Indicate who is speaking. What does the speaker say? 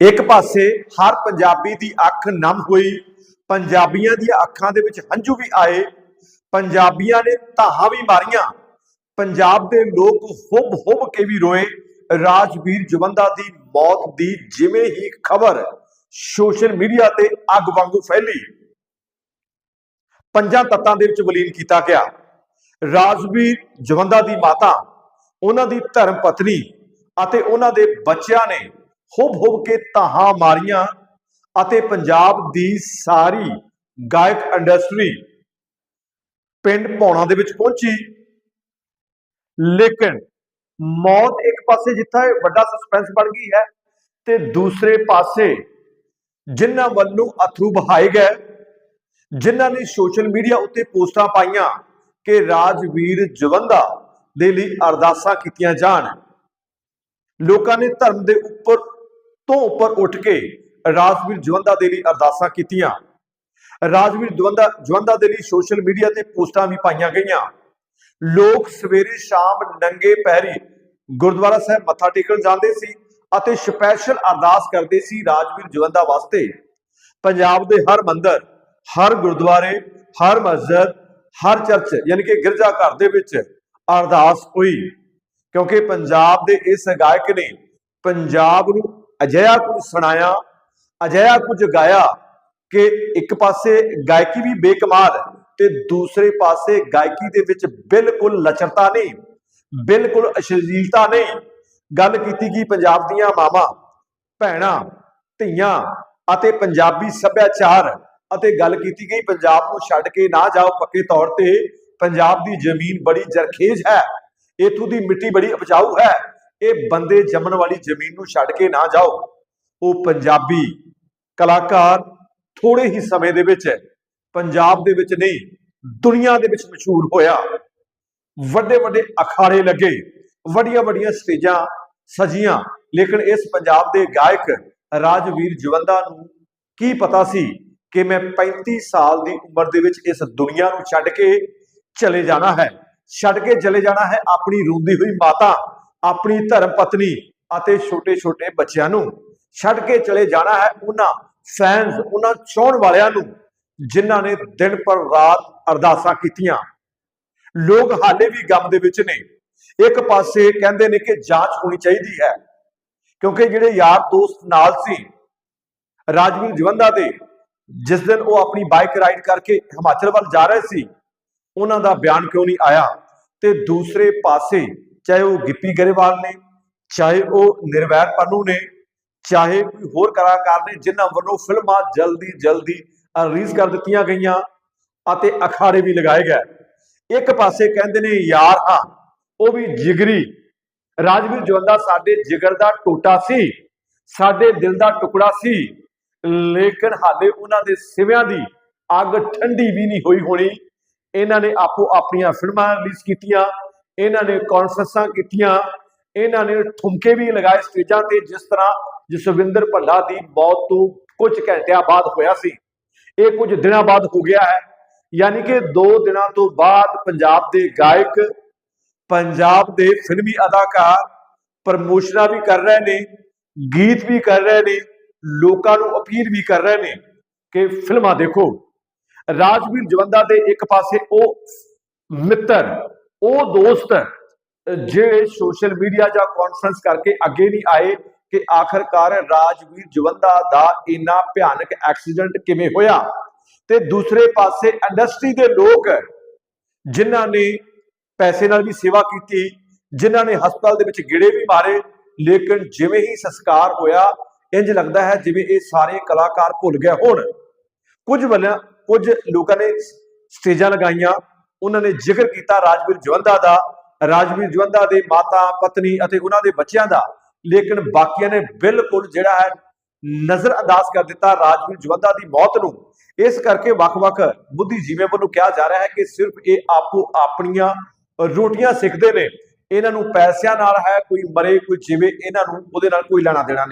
Speaker 1: ਇੱਕ ਪਾਸੇ ਹਰ ਪੰਜਾਬੀ ਦੀ ਅੱਖ ਨਮ ਹੋਈ, ਪੰਜਾਬੀਆਂ ਦੀਆਂ ਅੱਖਾਂ ਦੇ ਵਿੱਚ ਹੰਝੂ ਵੀ ਆਏ, ਪੰਜਾਬੀਆਂ ਨੇ ਧਾਹਾਂ ਵੀ ਮਾਰੀਆਂ, ਪੰਜਾਬ ਦੇ ਲੋਕ ਹੁਬ ਹੁਬ ਕੇ ਵੀ ਰੋਏ, ਰਾਜਵੀਰ ਜਵੰਦਾ ਦੀ ਮੌਤ ਦੀ ਜਿਵੇਂ ਹੀ ਖਬਰ ਸੋਸ਼ਲ ਮੀਡੀਆ ਤੇ ਅੱਗ ਵਾਂਗੂ ਫੈਲੀ। ਪੰਜਾਂ ਤੱਤਾਂ ਦੇ ਵਿੱਚ ਵਿਲੀਨ ਕੀਤਾ ਗਿਆ। ਰਾਜਵੀਰ ਜਵੰਦਾ ਦੀ ਮਾਤਾ, ਉਹਨਾਂ ਦੀ ਧਰਮ ਪਤਨੀ ਅਤੇ ਉਹਨਾਂ ਦੇ ਬੱਚਿਆਂ ਨੇ ਹੁਬ ਹੁਬ ਕੇ ਤਾਹਾਂ ਮਾਰੀਆਂ ਅਤੇ ਪੰਜਾਬ ਦੀ ਸਾਰੀ ਗਾਇਕ ਇੰਡਸਟਰੀ ਪਿੰਡ ਪੌਣਾ ਦੇ ਵਿੱਚ ਪਹੁੰਚੀ। ਲੇਕਿਨ ਮੌਤ ਇੱਕ ਪਾਸੇ ਜਿੱਥਾ ਵੱਡਾ ਸਸਪੈਂਸ ਬਣ ਗਈ ਹੈ ਤੇ ਦੂਸਰੇ ਪਾਸੇ ਜਿਨ੍ਹਾਂ ਵੱਲੋਂ ਅਥਰੂ ਬਹਾਏ ਗਏ, ਜਿਨ੍ਹਾਂ ਨੇ ਸੋਸ਼ਲ ਮੀਡੀਆ ਉੱਤੇ ਪੋਸਟਾਂ ਪਾਈਆਂ ਕਿ ਰਾਜਵੀਰ ਜਵੰਦਾ ਦੇ ਲਈ ਅਰਦਾਸਾਂ ਕੀਤੀਆਂ ਜਾਣ। ਲੋਕਾਂ ਨੇ ਧਰਮ ਦੇ ਉੱਪਰ ਤੋਂ ਉੱਪਰ ਉੱਠ ਕੇ ਰਾਜਵੀਰ ਜਵੰਦਾ ਦੇ ਲਈ ਅਰਦਾਸਾਂ ਕੀਤੀਆਂ। ਰਾਜਵੀਰ ਜਵੰਦਾ ਜਵੰਦਾ ਦੇ ਲਈ ਸੋਸ਼ਲ ਮੀਡੀਆ ਤੇ ਪੋਸਟਾਂ ਵੀ ਪਾਈਆਂ ਗਈਆਂ। ਲੋਕ ਸਵੇਰੇ ਸ਼ਾਮ ਨੰਗੇ ਪੈਰੀ ਗੁਰਦੁਆਰਾ ਸਾਹਿਬ ਮੱਥਾ ਟੇਕਣ ਜਾਂਦੇ ਸੀ ਅਤੇ ਸਪੈਸ਼ਲ ਅਰਦਾਸ ਕਰਦੇ ਸੀ ਰਾਜਵੀਰ ਜਵੰਦਾ ਵਾਸਤੇ। ਪੰਜਾਬ ਦੇ ਹਰ ਮੰਦਰ, ਹਰ ਗੁਰਦੁਆਰੇ, ਹਰ ਮਸਜਿਦ, ਹਰ ਚਰਚ ਯਾਨੀ ਕਿ ਗਿਰਜਾ ਘਰ ਦੇ ਵਿੱਚ ਅਰਦਾਸ ਹੋਈ। ਕਿਉਂਕਿ ਪੰਜਾਬ ਦੇ ਇਸ ਗਾਇਕ ਨੇ ਪੰਜਾਬ ਨੂੰ ਅਜਿਹਾ ਕੁਝ ਸੁਣਾਇਆ, ਅਜਿਹਾ ਕੁਝ ਗਾਇਆ ਕਿ ਇੱਕ ਪਾਸੇ ਗਾਇਕੀ ਵੀ ਬੇਕਮਾਲ ਤੇ ਦੂਸਰੇ ਪਾਸੇ ਗਾਇਕੀ ਦੇ ਵਿੱਚ ਬਿਲਕੁਲ ਲਚਰਤਾ ਨਹੀਂ, ਬਿਲਕੁਲ ਅਸ਼ਲੀਲਤਾ ਨਹੀਂ। ਗੱਲ ਕੀਤੀ ਗਈ ਪੰਜਾਬ ਦੀਆਂ ਮਾਵਾਂ, ਭੈਣਾਂ, ਧੀਆਂ ਅਤੇ ਪੰਜਾਬੀ ਸੱਭਿਆਚਾਰ ਅਤੇ ਗੱਲ ਕੀਤੀ ਗਈ ਪੰਜਾਬ ਨੂੰ ਛੱਡ ਕੇ ਨਾ ਜਾਓ ਪੱਕੇ ਤੌਰ ਤੇ, ਪੰਜਾਬ ਦੀ ਜ਼ਮੀਨ ਬੜੀ ਜ਼ਰਖੇਜ਼ ਹੈ, ਇਥੋਂ ਦੀ ਮਿੱਟੀ ਬੜੀ ਉਪਜਾਊ ਹੈ। ਇਹ ਬੰਦੇ ਜੰਮਣ ਵਾਲੀ ਜ਼ਮੀਨ ਨੂੰ ਛੱਡ ਕੇ ਨਾ ਜਾਓ। ਉਹ ਪੰਜਾਬੀ ਕਲਾਕਾਰ ਥੋੜੇ ਹੀ ਸਮੇਂ ਦੇ ਵਿੱਚ ਪੰਜਾਬ ਦੇ ਵਿੱਚ ਨਹੀਂ, ਦੁਨੀਆ ਦੇ ਵਿੱਚ ਮਸ਼ਹੂਰ ਹੋਇਆ। ਵੱਡੇ ਵੱਡੇ ਅਖਾੜੇ ਲੱਗੇ, ਵੱਡੀਆਂ ਵੱਡੀਆਂ ਸਟੇਜਾਂ ਸਜੀਆਂ। ਲੇਕਿਨ ਇਸ ਪੰਜਾਬ ਦੇ ਗਾਇਕ ਰਾਜਵੀਰ ਜਵੰਦਾ ਨੂੰ ਕੀ ਪਤਾ ਸੀ ਕਿ ਮੈਂ 35 ਸਾਲ ਦੀ ਉਮਰ ਦੇ ਵਿੱਚ ਇਸ ਦੁਨੀਆ ਨੂੰ ਛੱਡ ਕੇ ਚਲੇ ਜਾਣਾ ਹੈ। ਛੱਡ ਕੇ ਚਲੇ ਜਾਣਾ ਹੈ ਆਪਣੀ ਰੋਂਦੀ ਹੋਈ ਮਾਤਾ। ਆਪਣੀ ਧਰਮ ਪਤਨੀ ਅਤੇ ਛੋਟੇ-ਛੋਟੇ ਬੱਚਿਆਂ ਨੂੰ ਛੱਡ ਕੇ ਚਲੇ ਜਾਣਾ ਹੈ ਉਹਨਾਂ ਫੈਨਸ ਉਹਨਾਂ ਚਾਹਣ ਵਾਲਿਆਂ ਨੂੰ, ਜਿਨ੍ਹਾਂ ਨੇ ਦਿਨ ਪਰ ਰਾਤ ਅਰਦਾਸਾਂ ਕੀਤੀਆਂ। ਲੋਕ ਹਾਲੇ ਵੀ ਗਮ ਦੇ ਵਿੱਚ ਨੇ। ਇੱਕ ਪਾਸੇ ਕਹਿੰਦੇ ਨੇ ਕਿ ਜਾਂਚ ਹੋਣੀ ਚਾਹੀਦੀ ਹੈ, ਕਿਉਂਕਿ ਜਿਹੜੇ ਯਾਰ ਦੋਸਤ ਨਾਲ ਸੀ, ਰਾਜਵੀਰ ਜਵੰਦਾ ਦੇ, ਜਿਸ ਦਿਨ ਉਹ ਆਪਣੀ ਬਾਈਕ ਰਾਈਡ ਕਰਕੇ ਹਿਮਾਚਲ ਵੱਲ ਜਾ ਰਹੇ ਸੀ, ਉਹਨਾਂ ਦਾ ਬਿਆਨ ਕਿਉਂ ਨਹੀਂ ਆਇਆ? ਤੇ ਦੂਸਰੇ ਪਾਸੇ ਚਾਹੇ ਉਹ ਗਿੱਪੀ ਗਰੇਵਾਲ ਨੇ, ਚਾਹੇ ਉਹ ਨਿਰਵੈਰ ਪੰਨੂ ਨੇ, ਚਾਹੇ ਕੋਈ ਹੋਰ ਕਲਾਕਾਰ ਨੇ ਜਿਨ੍ਹਾਂ ਵੱਲੋਂ ਫਿਲਮਾਂ ਜਲਦੀ ਜਲਦੀ ਰਿਲੀਜ਼ ਕਰ ਦਿੱਤੀਆਂ ਗਈਆਂ ਅਤੇ ਅਖਾੜੇ ਵੀ ਲਗਾਏ ਗਏ। ਇੱਕ ਪਾਸੇ ਕਹਿੰਦੇ ਨੇ, ਯਾਰ ਹਾਂ, ਉਹ ਵੀ ਜਿਗਰੀ। ਰਾਜਵੀਰ ਜਵੰਦਾ ਸਾਡੇ ਜਿਗਰ ਦਾ ਟੋਟਾ ਸੀ, ਸਾਡੇ ਦਿਲ ਦਾ ਟੁਕੜਾ ਸੀ, ਲੇਕਿਨ ਹਾਲੇ ਉਹਨਾਂ ਦੇ ਸਿਵਿਆਂ ਦੀ ਅੱਗ ਠੰਡੀ ਵੀ ਨਹੀਂ ਹੋਈ ਹੋਣੀ। ਇਹਨਾਂ ਨੇ ਆਪੋ ਆਪਣੀਆਂ ਫਿਲਮਾਂ ਰਿਲੀਜ਼ ਕੀਤੀਆਂ ਇਹਨਾਂ ਨੇ ਕਾਨਫਰੰਸਾਂ ਕੀਤੀਆਂ, ਇਹਨਾਂ ਨੇ ਠੁਮਕੇ ਵੀ ਲਗਾਏ ਸਟੇਜਾਂ ਤੇ, ਜਿਸ ਤਰ੍ਹਾਂ ਜਸਵਿੰਦਰ ਭੱਲਾ ਦੀ ਮੌਤ ਤੋਂ ਕੁਝ ਘੰਟਿਆਂ ਬਾਅਦ ਹੋਇਆ ਸੀ। ਇਹ ਕੁਝ ਦਿਨਾਂ ਬਾਅਦ ਹੋ ਗਿਆ ਹੈ। ਯਾਨੀ ਕਿ 2 ਦਿਨਾਂ ਤੋਂ ਬਾਅਦ ਪੰਜਾਬ ਦੇ ਗਾਇਕ, ਪੰਜਾਬ ਦੇ ਫਿਲਮੀ ਅਦਾਕਾਰ ਪ੍ਰਮੋਸ਼ਨਾਂ ਵੀ ਕਰ ਰਹੇ ਨੇ, ਗੀਤ ਵੀ ਕਰ ਰਹੇ ਨੇ, ਲੋਕਾਂ ਨੂੰ ਅਪੀਲ ਵੀ ਕਰ ਰਹੇ ਨੇ ਕਿ ਫਿਲਮਾਂ ਦੇਖੋ। ਰਾਜਵੀਰ ਜਵੰਦਾ ਦੇ ਇੱਕ ਪਾਸੇ ਉਹ ਮਿੱਤਰ ਉਹ ਦੋਸਤ ਜਿਹੜੇ ਸੋਸ਼ਲ ਮੀਡੀਆ ਜਾਂ ਕਾਨਫਰੰਸ ਕਰਕੇ ਅੱਗੇ ਨਹੀਂ ਆਏ ਕਿ ਆਖਰਕਾਰ ਰਾਜਵੀਰ ਜਵੰਦਾ ਦਾ ਇੰਨਾ ਭਿਆਨਕ ਐਕਸੀਡੈਂਟ ਕਿਵੇਂ ਹੋਇਆ? ਤੇ ਦੂਸਰੇ ਪਾਸੇ ਇੰਡਸਟਰੀ ਦੇ ਲੋਕ ਜਿਨ੍ਹਾਂ ਨੇ ਪੈਸੇ ਨਾਲ ਵੀ ਸੇਵਾ ਕੀਤੀ, ਜਿਨ੍ਹਾਂ ਨੇ ਹਸਪਤਾਲ ਦੇ ਵਿੱਚ ਗੇੜੇ ਵੀ ਮਾਰੇ, ਲੇਕਿਨ ਜਿਵੇਂ ਹੀ ਸੰਸਕਾਰ ਹੋਇਆ ਇੰਜ ਲੱਗਦਾ ਹੈ ਜਿਵੇਂ ਇਹ ਸਾਰੇ ਕਲਾਕਾਰ ਭੁੱਲ ਗਏ ਹੋਣ। ਕੁਝ ਵੱਲੋਂ ਕੁਝ ਲੋਕਾਂ ਨੇ ਸਟੇਜਾਂ ਲਗਾਈਆਂ ਉਹਨਾਂ ਨੇ ਜ਼ਿਕਰ ਕੀਤਾ ਰਾਜਵੀਰ ਜਵੰਦਾ ਦਾ, ਰਾਜਵੀਰ ਜਵੰਦਾ ਦੇ ਮਾਤਾ, ਪਤਨੀ ਅਤੇ ਉਹਨਾਂ ਦੇ ਬੱਚਿਆਂ ਦਾ। ਲੇਕਿਨ ਬਾਕੀਆਂ ਨੇ ਬਿਲਕੁਲ ਜਿਹੜਾ ਹੈ ਨਜ਼ਰ ਅੰਦਾਜ਼ ਕਰ ਦਿੱਤਾ ਰਾਜਵੀਰ ਜਵੰਦਾ ਦੀ ਮੌਤ ਨੂੰ। ਇਸ ਕਰਕੇ ਵੱਖ-ਵੱਖ ਬੁੱਧੀਜੀਵੀਆਂ ਵੱਲੋਂ ਕਿਹਾ ਜਾ ਰਿਹਾ ਹੈ ਕਿ ਸਿਰਫ ਇਹ ਆਪੋ ਆਪਣੀਆਂ ਰੋਟੀਆਂ ਸਿੱਖਦੇ ਨੇ। ਇਹਨਾਂ ਨੂੰ ਪੈਸਿਆਂ ਨਾਲ ਹੈ, ਕੋਈ ਮਰੇ, ਕੋਈ ਜਿਵੇਂ, ਇਹਨਾਂ ਨੂੰ ਉਹਦੇ ਨਾਲ ਕੋਈ ਲੈਣਾ ਦੇਣਾ ਨਹੀਂ